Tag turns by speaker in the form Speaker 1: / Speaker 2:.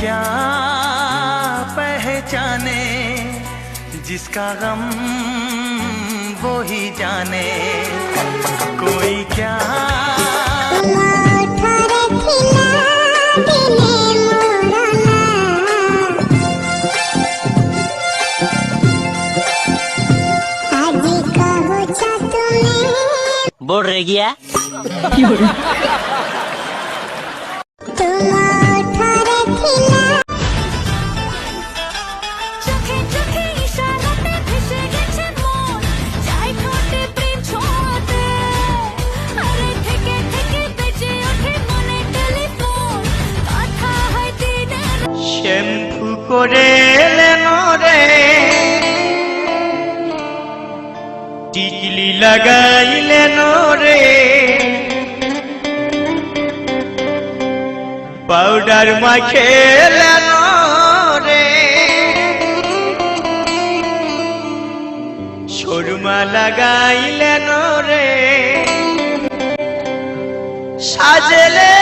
Speaker 1: क्या पहचाने जिसका गम वो ही जाने। कोई क्या
Speaker 2: बोल रहे गया
Speaker 1: শ্যাম্পু করে এলেন রে। টিকলি লাগাইলেন রে পাউডার মাখেলেন রে সুরমা লাগাইলেন রে সাজলে